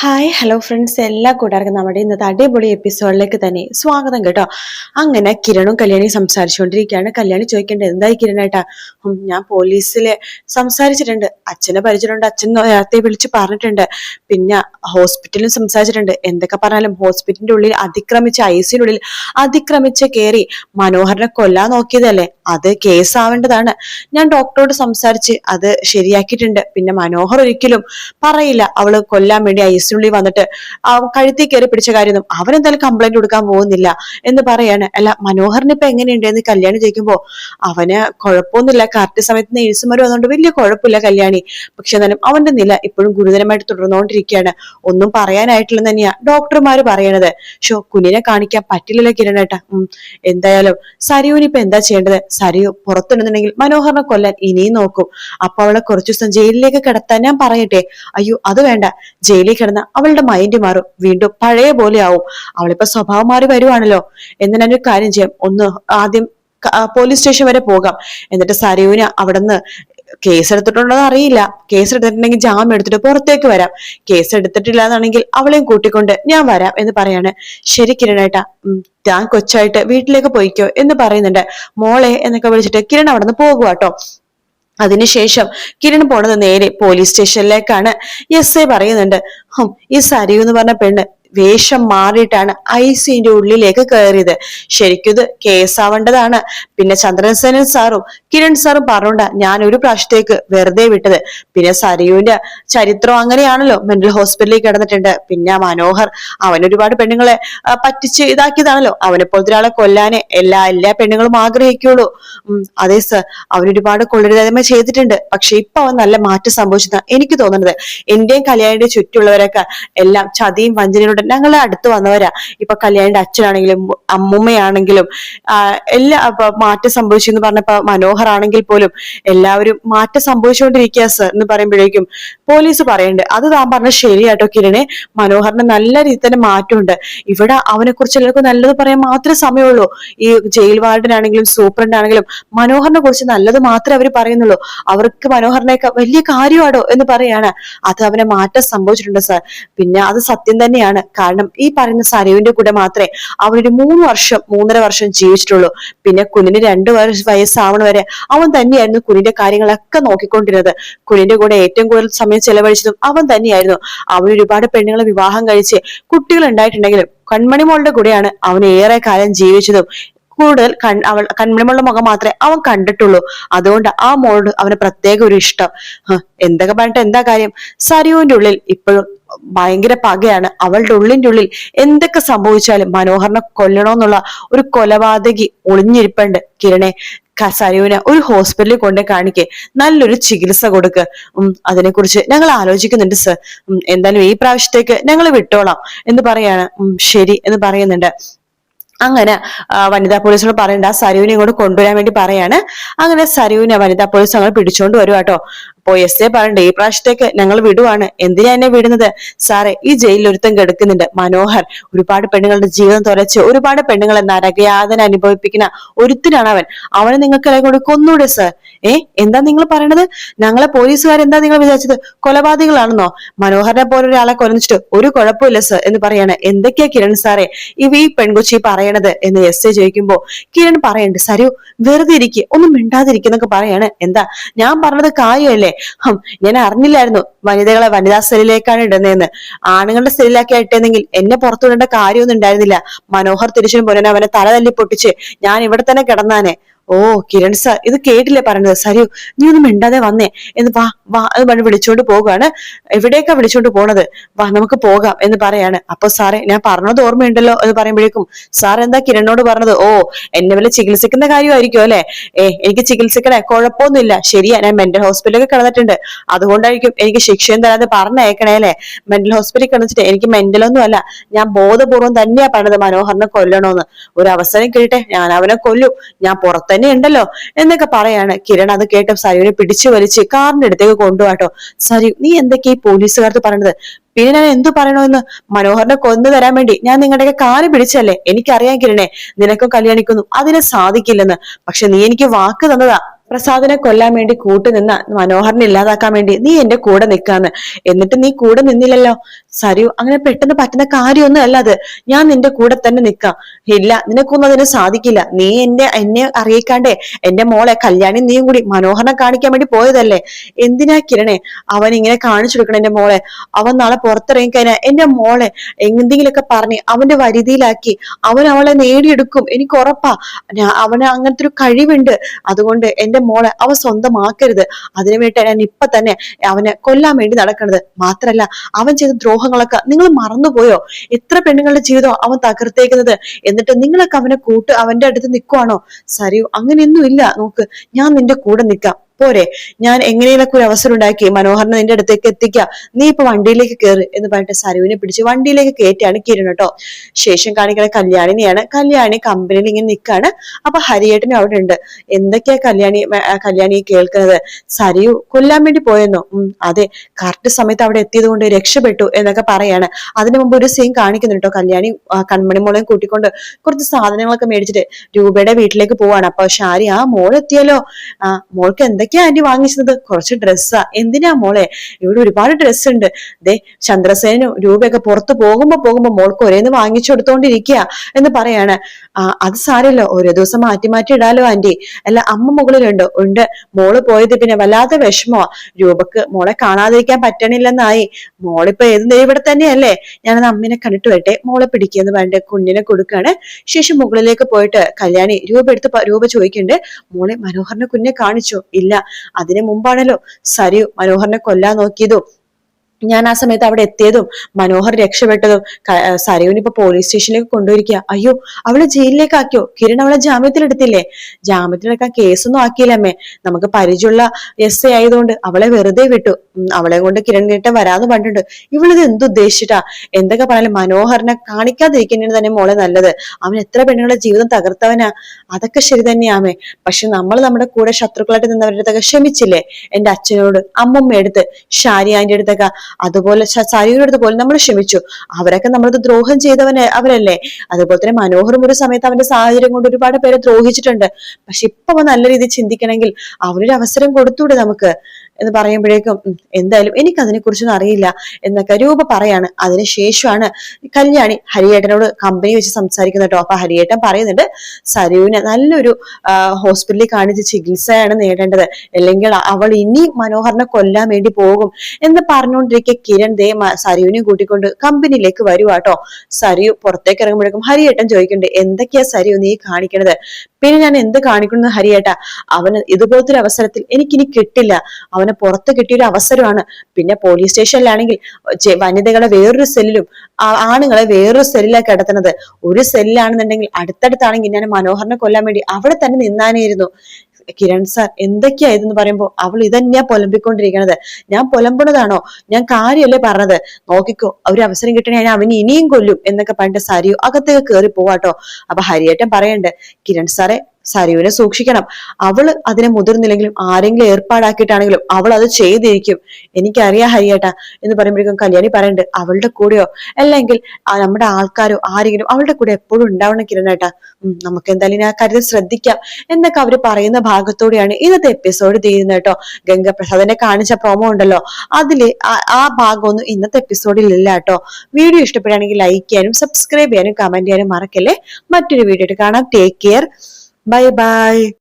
Hi hello friends എല്ലാ കൂട്ടുകാർക്കും നമ്മുടെ ഇന്നത്തെ അടിപൊളി എപ്പിസോഡിലേക്ക് തന്നെ സ്വാഗതം കേട്ടോ. അങ്ങനെ കിരണും കല്യാണിയും സംസാരിച്ചുകൊണ്ടിരിക്കുകയാണ്. കല്യാണി ചോദിക്കേണ്ടത് എന്തായി കിരണേട്ടാ ഞാൻ പോലീസിൽ സംസാരിച്ചിട്ടുണ്ട്. അച്ഛനെ പരിചയമുണ്ട്. അച്ഛൻ നേരത്തെ വിളിച്ച് പറഞ്ഞിട്ടുണ്ട്. പിന്നെ ഹോസ്പിറ്റലിലും സംസാരിച്ചിട്ടുണ്ട്. എന്തൊക്കെ പറഞ്ഞാലും ഹോസ്പിറ്റലിന്റെ ഉള്ളിൽ അതിക്രമിച്ച് ഐ ഉള്ളിൽ അതിക്രമിച്ച് കയറി മനോഹരനെ കൊല്ലാൻ നോക്കിയതല്ലേ? അത് കേസാവേണ്ടതാണ്. ഞാൻ ഡോക്ടറോട് സംസാരിച്ച് അത് ശരിയാക്കിയിട്ടുണ്ട്. പിന്നെ മനോഹർ ഒരിക്കലും പറയില്ല. അവൾ കൊല്ലാൻ വേണ്ടി ഐസിനുള്ളിൽ വന്നിട്ട് ആ കഴുത്തിൽ കയറി പിടിച്ച കാര്യമൊന്നും അവൻ എന്തായാലും കംപ്ലൈന്റ് കൊടുക്കാൻ പോകുന്നില്ല എന്ന് പറയാണ്. അല്ല മനോഹറിന് ഇപ്പൊ എങ്ങനെയുണ്ട് എന്ന് കല്യാണി ചോദിക്കുമ്പോ അവന് കുഴപ്പമൊന്നുമില്ല. കറക്റ്റ് സമയത്ത് നേഴ്സുമാർ വന്നുകൊണ്ട് വലിയ കുഴപ്പമില്ല കല്യാണി. പക്ഷെ എന്നാലും അവന്റെ നില ഇപ്പോഴും ഗുരുതരമായിട്ട് തുടർന്നുകൊണ്ടിരിക്കുകയാണ്. ഒന്നും പറയാനായിട്ടില്ലെന്ന് തന്നെയാ ഡോക്ടർമാർ പറയണത്. ഷോ കുഞ്ഞിനെ കാണിക്കാൻ പറ്റില്ലല്ലോ കിരണേട്ടാ. എന്തായാലും സരയൂന് ഇപ്പൊ എന്താ ചെയ്യേണ്ടത്? സരിയു പുറത്തുണ്ടെന്നുണ്ടെങ്കിൽ മനോഹറിനെ കൊല്ലാൻ ഇനിയും നോക്കും. അപ്പൊ അവളെ കുറച്ചു ദിവസം ജയിലിലേക്ക് കിടത്താൻ ഞാൻ പറയട്ടെ. അയ്യോ അത് വേണ്ട. ജയിലിൽ കിടന്ന അവളുടെ മൈൻഡ് മാറും. വീണ്ടും പഴയ പോലെ ആവും. അവളിപ്പോ സ്വഭാവം മാറി വരുവാണല്ലോ. എന്ന് ഞാനൊരു കാര്യം ചെയ്യാം. ഒന്ന് ആദ്യം പോലീസ് സ്റ്റേഷൻ വരെ പോകാം. എന്നിട്ട് സരയുവിന് അവിടുന്ന് കേസ് എടുത്തിട്ടുണ്ടോ അറിയില്ല. കേസ് എടുത്തിട്ടുണ്ടെങ്കിൽ ജാമ്യം എടുത്തിട്ട് പുറത്തേക്ക് വരാം. കേസ് എടുത്തിട്ടില്ല എന്നാണെങ്കിൽ അവളെയും കൂട്ടിക്കൊണ്ട് ഞാൻ വരാം എന്ന് പറയാണ്. ശരി കിരണേട്ട ഞാൻ കൊച്ചായിട്ട് വീട്ടിലേക്ക് പോയിക്കോ എന്ന് പറയുന്നുണ്ട്. മോളെ എന്നൊക്കെ വിളിച്ചിട്ട് കിരൺ അവിടെ നിന്ന് പോകുവാട്ടോ. അതിനുശേഷം കിരൺ പോണത് നേരെ പോലീസ് സ്റ്റേഷനിലേക്കാണ് എസ് ഐ പറയുന്നുണ്ട് ഈ സരിയു എന്ന് പറഞ്ഞ പെണ്ണ് വേഷം മാറിയിട്ടാണ് ഐ സിന്റെ ഉള്ളിലേക്ക് കയറിയത്. ശരിക്കും ഇത് കേസാവേണ്ടതാണ് പിന്നെ ചന്ദ്രസേനൻ സാറും കിരൺ സാറും പറഞ്ഞോണ്ടാ ഞാൻ ഒരു പ്രാവശ്യത്തേക്ക് വെറുതെ വിട്ടത്. പിന്നെ സരയുവിന്റെ ചരിത്രം അങ്ങനെയാണല്ലോ മെന്റൽ ഹോസ്പിറ്റലിൽ കിടന്നിട്ടുണ്ട്. പിന്നെ മനോഹർ അവൻ ഒരുപാട് പെണ്ണുങ്ങളെ പറ്റിച്ച് ഇതാക്കിയതാണല്ലോ. അവനെ പോലത്തെ ഒരാളെ കൊല്ലാനേ എല്ലാ എല്ലാ പെണ്ണുങ്ങളും ആഗ്രഹിക്കുള്ളൂ. അതെ സർ അവൻ ഒരുപാട് കൊള്ളരുതായ്മ ചെയ്തിട്ടുണ്ട്. പക്ഷെ ഇപ്പൊ അവൻ നല്ല മാറ്റം സംഭവിച്ചതാണ് എനിക്ക് തോന്നുന്നത് എന്റെയും കല്യാണിന്റെ ചുറ്റുള്ളവരൊക്കെ എല്ലാം ചതിയും വഞ്ചനയോടെ ഞങ്ങളെ അടുത്ത് വന്നവരാ. ഇപ്പൊ കല്യാണിന്റെ അച്ഛനാണെങ്കിലും അമ്മുമ്മയാണെങ്കിലും എല്ലാ മാറ്റം സംഭവിച്ചു എന്ന് പറഞ്ഞപ്പോ മനോഹർ ആണെങ്കിൽ പോലും എല്ലാവരും മാറ്റം സംഭവിച്ചുകൊണ്ടിരിക്കുക സർ എന്ന് പറയുമ്പോഴേക്കും പോലീസ് പറയുന്നുണ്ട് അത് താൻ പറഞ്ഞ ശരിയാട്ടോ കിരണെ. മനോഹറിന് നല്ല രീതിയിൽ തന്നെ മാറ്റമുണ്ട്. ഇവിടെ അവനെ കുറിച്ച് എല്ലാവർക്കും നല്ലത് പറയാൻ മാത്രമേ സമയമുള്ളൂ. ഈ ജയിൽ വാർഡിനാണെങ്കിലും സൂപ്രണ്ട് ആണെങ്കിലും മനോഹറിനെ കുറിച്ച് നല്ലത് മാത്രമേ അവർ പറയുന്നുള്ളൂ. അവർക്ക് മനോഹറിനെ വലിയ കാര്യമാണോ എന്ന് പറയാണ്. അത് അവനെ മാറ്റം സംഭവിച്ചിട്ടുണ്ട് സാർ പിന്നെ അത് സത്യം തന്നെയാണ്. കാരണം ഈ പറയുന്ന സരയുവിന്റെ കൂടെ മാത്രമേ അവനൊരു മൂന്ന് വർഷം മൂന്നര വർഷം ജീവിച്ചിട്ടുള്ളൂ. പിന്നെ കുഞ്ഞിന് രണ്ടു വയസ്സ് വയസ്സാവണ വരെ അവൻ തന്നെയായിരുന്നു കുഞ്ഞിന്റെ കാര്യങ്ങളൊക്കെ നോക്കിക്കൊണ്ടിരുന്നത്. കുഞ്ഞിന്റെ കൂടെ ഏറ്റവും കൂടുതൽ സമയം ചെലവഴിച്ചതും അവൻ തന്നെയായിരുന്നു. അവൻ ഒരുപാട് പെണ്ണുങ്ങളെ വിവാഹം കഴിച്ച് കുട്ടികൾ ഉണ്ടായിട്ടുണ്ടെങ്കിലും കൺമണിമോളുടെ കൂടെയാണ് അവൻ ഏറെ കാലം ജീവിച്ചതും. കൂടുതൽ കൺ അവൾ കൺമണിമുള്ള മുഖം മാത്രമേ അവൻ കണ്ടിട്ടുള്ളൂ. അതുകൊണ്ട് ആ മോളോട് അവന് പ്രത്യേക ഒരു ഇഷ്ടം. എന്തൊക്കെ പറഞ്ഞിട്ട് എന്താ കാര്യം? സരിയുവിന്റെ ഉള്ളിൽ ഇപ്പോഴും ഭയങ്കര പകയാണ്. അവളുടെ ഉള്ളിന്റെ ഉള്ളിൽ എന്തൊക്കെ സംഭവിച്ചാലും മനോഹറിനെ കൊല്ലണമെന്നുള്ള ഒരു കൊലപാതകി ഒളിഞ്ഞിരിപ്പുണ്ട് കിരണെ. സരുവിനെ ഒരു ഹോസ്പിറ്റലിൽ കൊണ്ട് കാണിക്ക്. നല്ലൊരു ചികിത്സ കൊടുക്ക്. അതിനെ അതിനെക്കുറിച്ച് ഞങ്ങൾ ആലോചിക്കുന്നുണ്ട് സർ എന്തായാലും ഈ പ്രാവശ്യത്തേക്ക് ഞങ്ങൾ വിട്ടോളാം എന്ന് പറയാണ്. ശരി എന്ന് പറയുന്നുണ്ട്. അങ്ങനെ വനിതാ പോലീസിനോട് പറയണ്ട. സരുവിനെ ഇങ്ങോട്ട് കൊണ്ടുവരാൻ വേണ്ടി പറയാണ്. അങ്ങനെ സരുവിനെ വനിതാ പോലീസ് അങ്ങനെ പിടിച്ചോണ്ട് വരും കേട്ടോ. അപ്പോ എസ് എ പറയണ്ട ഈ പ്രാവശ്യത്തേക്ക് ഞങ്ങൾ വിടുവാണ്. എന്തിനാ എന്നെ വിടുന്നത്? സാറേ ഈ ജയിലിൽ ഒരുത്തം കിടക്കുന്നുണ്ട് മനോഹർ. ഒരുപാട് പെണ്ണുങ്ങളുടെ ജീവിതം തുലച്ച് ഒരുപാട് പെണ്ണുങ്ങളെ നരകയാതന അനുഭവിപ്പിക്കുന്ന ഒരുത്തിനാണ് അവൻ. അവനെ നിങ്ങൾക്ക് കൂടി കൊന്നൂടെ സാർ. ഏ എന്താ നിങ്ങൾ പറയണത്? ഞങ്ങളെ പോലീസുകാർ എന്താ നിങ്ങൾ വിചാരിച്ചത്? കൊലപാതകളാണെന്നോ മനോഹറിനെ പോലെ ഒരാളെ കൊലച്ചിട്ട് ഒരു കുഴപ്പമില്ല സർ എന്ന് പറയാണ്. എന്തൊക്കെയാ കിരൺ സാറേ ഇവ ഈ പെൺകൊച്ചി പറയണത്? എന്ന് എസ് എ ചോദിക്കുമ്പോ കിരൺ പറയണ്ട് സരു വെറുതെ ഇരിക്കുക ഒന്നും മിണ്ടാതിരിക്കുന്നൊക്കെ പറയാണ്. എന്താ? ഞാൻ പറഞ്ഞത് കാര്യമല്ലേ ഞാൻ അറിഞ്ഞില്ലായിരുന്നു വനിതകളെ വനിതാ സെല്ലിലേക്കാണ് ഇടുന്നതെന്ന്. ആണുങ്ങളുടെ സെല്ലിലാക്കി ഇട്ടെന്നെങ്കിൽ എന്നെ പുറത്തു വിടേണ്ട കാര്യമൊന്നും ഉണ്ടായിരുന്നില്ല. മനോഹർ തിരിച്ചു പോരാൻ അവനെ തല തല്ലി പൊട്ടിച്ച് ഞാൻ ഇവിടെ തന്നെ കിടന്നാനെ. ഓ കിരൺ സാർ ഇത് കേട്ടില്ലേ പറഞ്ഞത്? സരു നീ ഒന്നും മിണ്ടാതെ വന്നേ. എന്ന് വാ വാ അത് പറഞ്ഞ് വിളിച്ചോണ്ട് പോകുകയാണ് എവിടേക്കാ വിളിച്ചോണ്ട് പോണത്? വാ നമുക്ക് പോകാം എന്ന് പറയാണ്. അപ്പൊ സാറേ ഞാൻ പറഞ്ഞത് ഓർമ്മയുണ്ടല്ലോ എന്ന് പറയുമ്പോഴേക്കും സാർ എന്താ കിരണിനോട് പറഞ്ഞത്? ഓ എന്നെ വല്ല ചികിത്സിക്കുന്ന കാര്യമായിരിക്കും അല്ലെ? ഏ എനിക്ക് ചികിത്സിക്കണേ കുഴപ്പമൊന്നുമില്ല. ശരിയാ ഞാൻ മെന്റൽ ഹോസ്പിറ്റലിൽ കിടന്നിട്ടുണ്ട്. അതുകൊണ്ടായിരിക്കും എനിക്ക് ശിക്ഷയും തരാതെ പറഞ്ഞയക്കണേ അല്ലെ? മെന്റൽ ഹോസ്പിറ്റലിൽ കിടന്നിട്ട് എനിക്ക് മെന്റൽ ഒന്നും അല്ല. ഞാൻ ബോധപൂർവം തന്നെയാ പറഞ്ഞത് മനോഹറിനെ കൊല്ലണോന്ന്. ഒരു അവസരം കിട്ടട്ടെ ഞാൻ അവനെ കൊല്ലും. ഞാൻ പുറത്തന്നെ ഉണ്ടല്ലോ എന്നൊക്കെ പറയാണ്. കിരൺ അത് കേട്ട സരുവിനെ പിടിച്ചു വലിച്ച് കാറിന്റെ അടുത്തേക്ക് കൊണ്ടുപോട്ടോ സരി നീ എന്തൊക്കെയാ ഈ പോലീസുകാർക്ക് പറയണത്? പിന്നെ ഞാൻ എന്തു പറയണമെന്ന് മനോഹറിനെ കൊന്നു തരാൻ വേണ്ടി ഞാൻ നിങ്ങളുടെയൊക്കെ കാൽ പിടിച്ചല്ലേ? എനിക്കറിയാം കിരണേ നിനക്കും കല്യാണിക്കുന്നു അതിനെ സാധിക്കില്ലെന്ന്. പക്ഷെ നീ എനിക്ക് വാക്ക് തന്നതാ. പ്രസാദിനെ കൊല്ലാൻ വേണ്ടി കൂട്ടുനിന്ന മനോഹറിനെ ഇല്ലാതാക്കാൻ വേണ്ടി നീ എന്റെ കൂടെ നിൽക്കാന്ന് എന്നിട്ട് നീ കൂടെ നിന്നില്ലല്ലോ. സരിയു അങ്ങനെ പെട്ടെന്ന് പറ്റുന്ന കാര്യമൊന്നും അല്ല അത്. ഞാൻ നിന്റെ കൂടെ തന്നെ നിൽക്കാം ഇല്ല നിനക്കൊന്നും അതിന് സാധിക്കില്ല. നീ എന്റെ എന്നെ അറിയിക്കാണ്ടേ എന്റെ മോളെ കല്യാണി നീയും കൂടി മനോഹരനെ കാണിക്കാൻ വേണ്ടി പോയതല്ലേ? എന്തിനാ കിരണേ? അവൻ ഇങ്ങനെ കാണിച്ചു കൊടുക്കണം എന്റെ മോളെ. അവൻ നാളെ പുറത്തിറങ്ങി കഴിഞ്ഞാൽ എന്റെ മോളെ എന്തെങ്കിലുമൊക്കെ പറഞ്ഞ് അവന്റെ വരുതിയിലാക്കി അവൻ അവളെ നേടിയെടുക്കും. എനിക്ക് ഉറപ്പാ. അവന് അങ്ങനത്തെ ഒരു കഴിവുണ്ട്. അതുകൊണ്ട് എന്റെ മോളെ അവൻ സ്വന്തമാക്കരുത്. അതിനു വേണ്ടി ഞാൻ ഇപ്പൊ തന്നെ അവനെ കൊല്ലാൻ വേണ്ടി നടക്കണത് മാത്രല്ല അവൻ ചെയ്ത ദ്രോഹങ്ങളൊക്കെ നിങ്ങൾ മറന്നുപോയോ? എത്ര പെണ്ണുങ്ങളുടെ ജീവിതം അവൻ തകർത്തേക്കുന്നത്? എന്നിട്ട് നിങ്ങളൊക്കെ അവനെ കൂട്ട് അവന്റെ അടുത്ത് നിൽക്കുവാണോ സരിയോ അങ്ങനെയൊന്നും ഇല്ല. നോക്ക് ഞാൻ നിന്റെ കൂടെ നിൽക്കാം പോരെ ഞാൻ എങ്ങനെയൊക്കെ ഒരു അവസരം ഉണ്ടാക്കി മനോഹരനെ നിന്റെ അടുത്തേക്ക് എത്തിക്കാം. നീ ഇപ്പൊ വണ്ടിയിലേക്ക് കയറി എന്ന് പറഞ്ഞിട്ട് സരുവിനെ പിടിച്ച് വണ്ടിയിലേക്ക് കയറ്റിയാണ് കിരൺ കേട്ടോ ശേഷം കാണിക്കുന്ന കല്യാണിനെയാണ്. കല്യാണി കമ്പനിയിൽ ഇങ്ങനെ നിൽക്കാണ് അപ്പൊ ഹരിയേട്ടനും അവിടെ ഉണ്ട്. എന്തൊക്കെയാ കല്യാണി കല്യാണി കേൾക്കുന്നത്? സരിയു കൊല്ലാൻ വേണ്ടി പോയെന്നോ? ഉം അതെ. കറക്റ്റ് സമയത്ത് അവിടെ എത്തിയത് കൊണ്ട് രക്ഷപ്പെട്ടു എന്നൊക്കെ പറയാണ്. അതിനു മുമ്പ് ഒരു സീൻ കാണിക്കുന്നുണ്ട് കല്യാണി കൺമണി മോളെയും കൂട്ടിക്കൊണ്ട് കുറച്ച് സാധനങ്ങളൊക്കെ മേടിച്ചിട്ട് രൂപയുടെ വീട്ടിലേക്ക് പോവാണ്. അപ്പൊ ഷാരി ആ മോൾ എത്തിയല്ലോ ആ മോൾക്ക് എന്തൊക്കെയാ ആന്റി വാങ്ങിച്ചത്? കുറച്ച് ഡ്രസ്സാ. എന്തിനാ മോളെ? ഇവിടെ ഒരുപാട് ഡ്രസ്സ് ഉണ്ട് ദേ ചന്ദ്രസേനും രൂപയൊക്കെ പുറത്ത് പോകുമ്പോ പോകുമ്പോ മോൾക്ക് ഒരേന്ന് വാങ്ങിച്ചു കൊടുത്തോണ്ടിരിക്കുക എന്ന് പറയാണ്. ആ അത് സാരല്ലോ. ഓരോ ദിവസം മാറ്റി മാറ്റി ഇടാലോ ആന്റി. അല്ല അമ്മ മുകളിലുണ്ട്. ഉണ്ട്. മോൾ പോയത് പിന്നെ വല്ലാത്ത വിഷമോ രൂപക്ക് മോളെ കാണാതിരിക്കാൻ പറ്റണില്ലെന്നായി. മോളിപ്പോ ഏത് ഇവിടെ തന്നെയല്ലേ? ഞാനത് അമ്മനെ കണ്ടിട്ട് വരട്ടെ. മോളെ പിടിക്കുന്നു വേണ്ട കുഞ്ഞിനെ കൊടുക്കാണ്. ശേഷം മുകളിലേക്ക് പോയിട്ട് കല്യാണി രൂപ എടുത്ത് രൂപ ചോദിക്കണ്ട്. മോളെ മനോഹറിനെ കുഞ്ഞെ കാണിച്ചു. ഇല്ല അതിനു മുമ്പാണല്ലോ സരു മനോഹറിനെ കൊല്ലാൻ നോക്കിയതും. ഞാൻ ആ സമയത്ത് അവിടെ എത്തിയതും മനോഹർ രക്ഷപ്പെട്ടതും സരയുവിനെ ഇപ്പൊ പോലീസ് സ്റ്റേഷനിലേക്ക് കൊണ്ടുപോയിരിക്കുക അയ്യോ അവളെ ജയിലിലേക്ക് ആക്കിയോ? കിരൺ അവളെ ജാമ്യത്തിലെടുത്തില്ലേ ജാമ്യത്തിലെടുക്കാൻ കേസൊന്നും ആക്കിയില്ല അമ്മേ. നമുക്ക് പരിചയമുള്ള എസ് എ ആയതുകൊണ്ട് അവളെ വെറുതെ വിട്ടു. അവളെ കൊണ്ട് കിരൺ കേട്ട വരാന്ന് പറഞ്ഞിട്ടുണ്ട്. ഇവളിത് എന്തുദ്ദേശിച്ചിട്ടാ എന്തൊക്കെ പറഞ്ഞാലും മനോഹറിനെ കാണിക്കാതിരിക്കുന്നതിന് തന്നെ മോളെ നല്ലത്. അവൻ എത്ര പെണ്ണുങ്ങളുടെ ജീവിതം തകർത്തവനാ. അതൊക്കെ ശരി തന്നെയാമേ പക്ഷെ നമ്മൾ നമ്മുടെ കൂടെ ശത്രുക്കളായിട്ട് നിന്നവരുടെ അടുത്തൊക്കെ ക്ഷമിച്ചില്ലേ? എന്റെ അച്ഛനോട് അമ്മമ്മ അടുത്ത് ഷാരി ആന്റി അടുത്തൊക്കെ അതുപോലെ സരിയുടെ അടുത്ത് പോലും നമ്മൾ ക്ഷമിച്ചു. അവരൊക്കെ നമ്മളത് ദ്രോഹം ചെയ്തവനെ അവരല്ലേ? അതുപോലെ തന്നെ മനോഹറും ഒരു സമയത്ത് അവന്റെ സാഹചര്യം കൊണ്ട് ഒരുപാട് പേരെ ദ്രോഹിച്ചിട്ടുണ്ട്. പക്ഷെ ഇപ്പൊ നല്ല രീതിയിൽ ചിന്തിക്കണമെങ്കിൽ അവനൊരു അവസരം കൊടുത്തൂടെ നമുക്ക്. എന്ന് പറയുമ്പോഴേക്കും എന്തായാലും എനിക്ക് അതിനെ കുറിച്ചൊന്നും അറിയില്ല എന്നൊക്കെ രൂപ പറയാണ്. അതിനുശേഷമാണ് കല്യാണി ഹരിയേട്ടനോട് കമ്പനി വെച്ച് സംസാരിക്കുന്ന കേട്ടോ. അപ്പൊ ഹരിയേട്ടൻ പറയുന്നുണ്ട് സരുവിനെ നല്ലൊരു ഹോസ്പിറ്റലിൽ കാണിച്ച് ചികിത്സയാണ് നേടേണ്ടത്. അല്ലെങ്കിൽ അവൾ ഇനി മനോഹറിനെ കൊല്ലാൻ വേണ്ടി പോകും എന്ന് പറഞ്ഞുകൊണ്ടിരിക്കെ കിരൺ ദേ സരുവിനെ കൂട്ടിക്കൊണ്ട് കമ്പനിയിലേക്ക് വരുവാട്ടോ സരു പുറത്തേക്ക് ഇറങ്ങുമ്പോഴേക്കും ഹരിയേട്ടൻ ചോദിക്കുന്നുണ്ട് എന്തൊക്കെയാ സരു നീ കാണിക്കണത്? പിന്നെ ഞാൻ എന്ത് കാണിക്കുന്നു ഹരിയേട്ട അവന് ഇതുപോലത്തെ ഒരു അവസരത്തിൽ എനിക്കിനി കിട്ടില്ല. അവന് പുറത്ത് കിട്ടിയൊരു അവസരമാണ്. പിന്നെ പോലീസ് സ്റ്റേഷനിലാണെങ്കിൽ വനിതകളെ വേറൊരു സെല്ലിലും ആണുങ്ങളെ വേറൊരു സെല്ലിലാണ് കിടത്തുന്നത്. ഒരു സെല്ലിലാണെന്നുണ്ടെങ്കിൽ അടുത്തടുത്താണെങ്കിൽ ഞാൻ മനോഹറിനെ കൊല്ലാൻ വേണ്ടി അവിടെ തന്നെ നിന്നാനായിരുന്നു. കിരൺ സാർ എന്തൊക്കെയാ ഇതെന്ന് പറയുമ്പോ അവൾ ഇതന്നെയാ പൊലമ്പിക്കൊണ്ടിരിക്കണത്. ഞാൻ പൊലമ്പണതാണോ ഞാൻ കാര്യമല്ലേ പറഞ്ഞത്? നോക്കിക്കോ ഒരു അവസരം കിട്ടണേ ഞാൻ അവന് ഇനിയും കൊല്ലും എന്നൊക്കെ പറഞ്ഞിട്ട് സാരിയോ അകത്തേക്ക് കയറി പോവാട്ടോ. അപ്പൊ ഹരിയേട്ടൻ പറയണ്ട് കിരൺ സാറെ സരിയുവിനെ സൂക്ഷിക്കണം. അവൾ അതിനെ മുതിർന്നില്ലെങ്കിലും ആരെങ്കിലും ഏർപ്പാടാക്കിയിട്ടാണെങ്കിലും അവൾ അത് ചെയ്തിരിക്കും. എനിക്കറിയാം ഹരിയേട്ടാ എന്ന് പറയുമ്പോഴേക്കും കല്യാണി പറയണ്ട് അവളുടെ കൂടെയോ? അല്ലെങ്കിൽ നമ്മുടെ ആൾക്കാരോ ആരെങ്കിലും അവളുടെ കൂടെ എപ്പോഴും ഉണ്ടാവണം കിരണേട്ടാ. നമുക്ക് എന്തായാലും ആ കാര്യത്തിൽ ശ്രദ്ധിക്കാം. എന്നൊക്കെ അവർ പറയുന്ന ഭാഗത്തോടെയാണ് ഇന്നത്തെ എപ്പിസോഡ് തീരുന്നത് കേട്ടോ. ഗംഗപ്രസാദിനെ കാണിച്ച പ്രോമോ ഉണ്ടല്ലോ. അതിൽ ആ ഭാഗമൊന്നും ഇന്നത്തെ എപ്പിസോഡിൽ ഇല്ല കേട്ടോ. വീഡിയോ ഇഷ്ടപ്പെടുകയാണെങ്കിൽ ലൈക്ക് ചെയ്യാനും സബ്സ്ക്രൈബ് ചെയ്യാനും കമന്റ് ചെയ്യാനും മറക്കല്ലേ? മറ്റൊരു വീഡിയോ കാണാം. Take care bye-bye.